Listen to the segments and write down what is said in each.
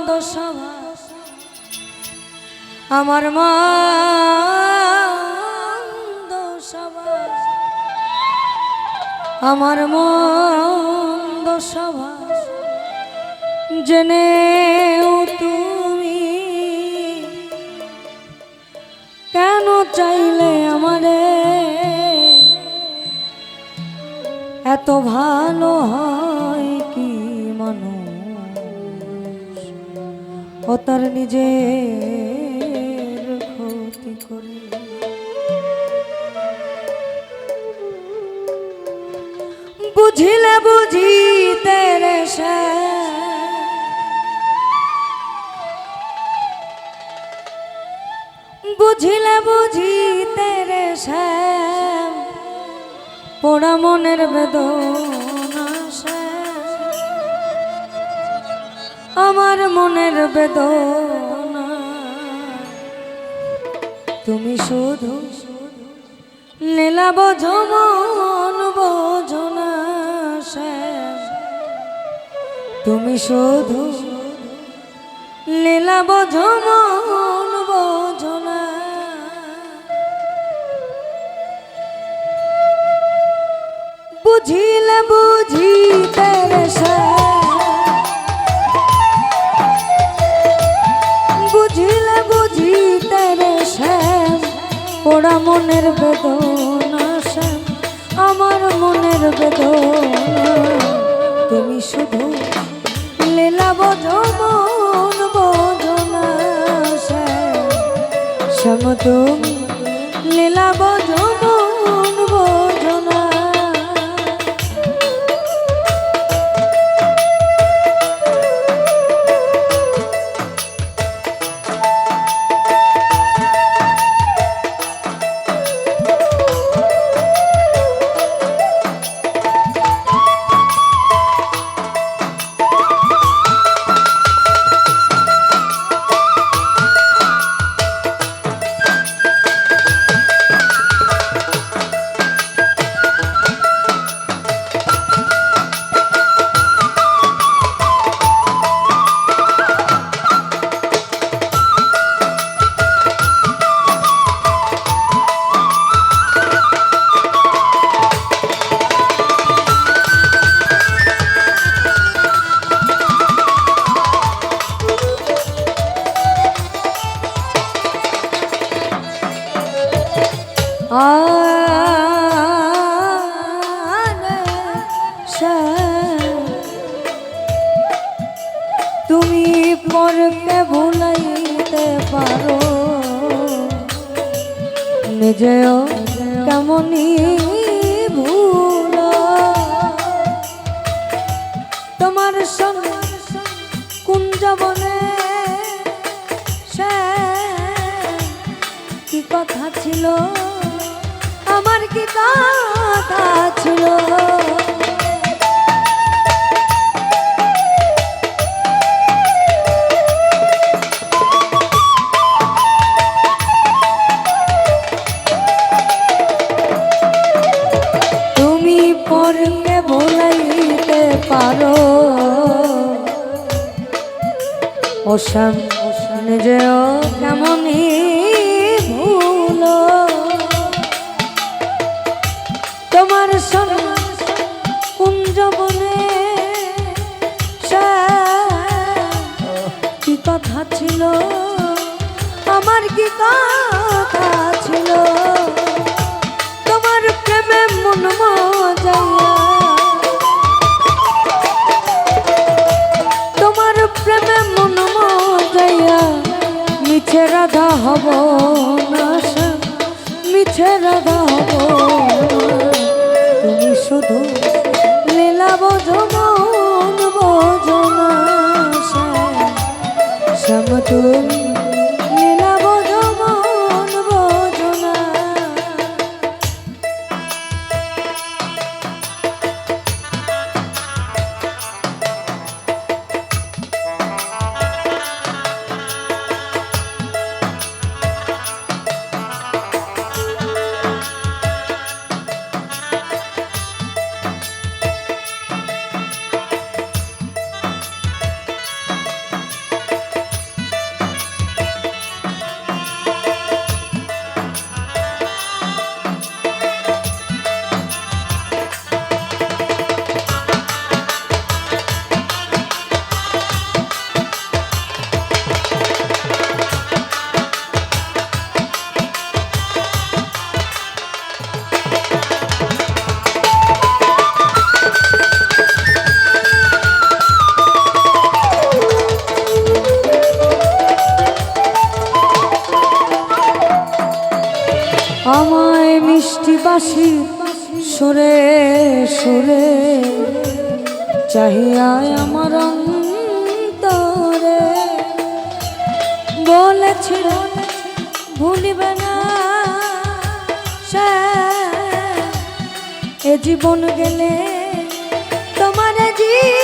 মন্দ স্বভাব আমার স্বভাব আমার মন্দ স্বভাব জেনেও তুমি কেন চাইলে আমারে? এত ভালো হয় ও তার নিজের ক্ষতি করে। বুঝিলে বুঝিতে রে সে। বুঝিলে বুঝিতে রে শ্যাম পোড়া মনের বেদনা আমার মনের বেদনা তুমি শুধু লীলা বোঝো মন বোঝো না তুমি শুধু লীলা বোঝো মন বোঝো না বুঝিলে বুঝিতে রে শ্যাম। পোড়া মনের বেদনা শ্যাম, আমার মনের বেদনা। তুমি শুধু লীলা বোঝো মন বোঝো না শ্যাম। শ্যাম, তুমি তুমি পরকে ভুলাইতে পারো। নিজেও কেমনই ভুল। তোমার সঙ্গে কুঞ্জ বনে শ্যাম, কি কথা ছিল? আমার কি কথা ছিল? ওসাম নিজেও কেমনই ভুল। লীলা বোঝো মন বোঝো না শ্যাম। শ্যাম তুমি বাসি সুরে সুরে। চাহিয়ায় আমার অন্তরে। বলেছিল ভুলিবে না এ জীবন গেলে তোমার জীবন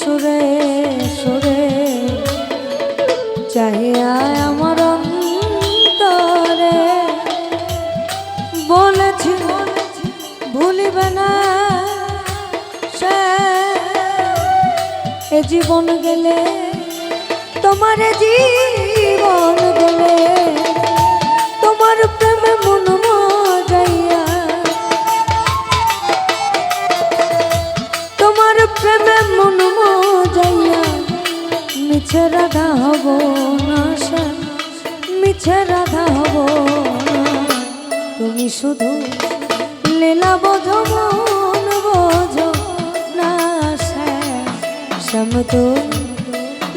সুরে সুরে। চাহিয়া আমার অন্তরে। বলেছি ভুলিবে না সে। এ জীবন গেলে তোমার জীবন মিছে রাধা হব না মিছে হব তুমি শুধু লীলা বোঝো মন বোঝ না শ্যাম তুমি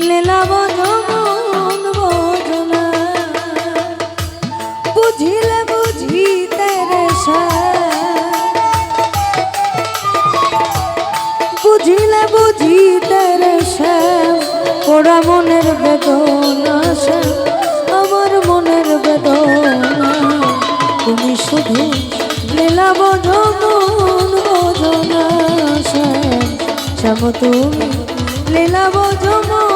লীলা বোঝো মন ওরা মনের বেদনা আমার মনের বেদনা। তুমি শুধু লীলা বজন বজনা শ্যাম, তুমি লীলা বোঝো মন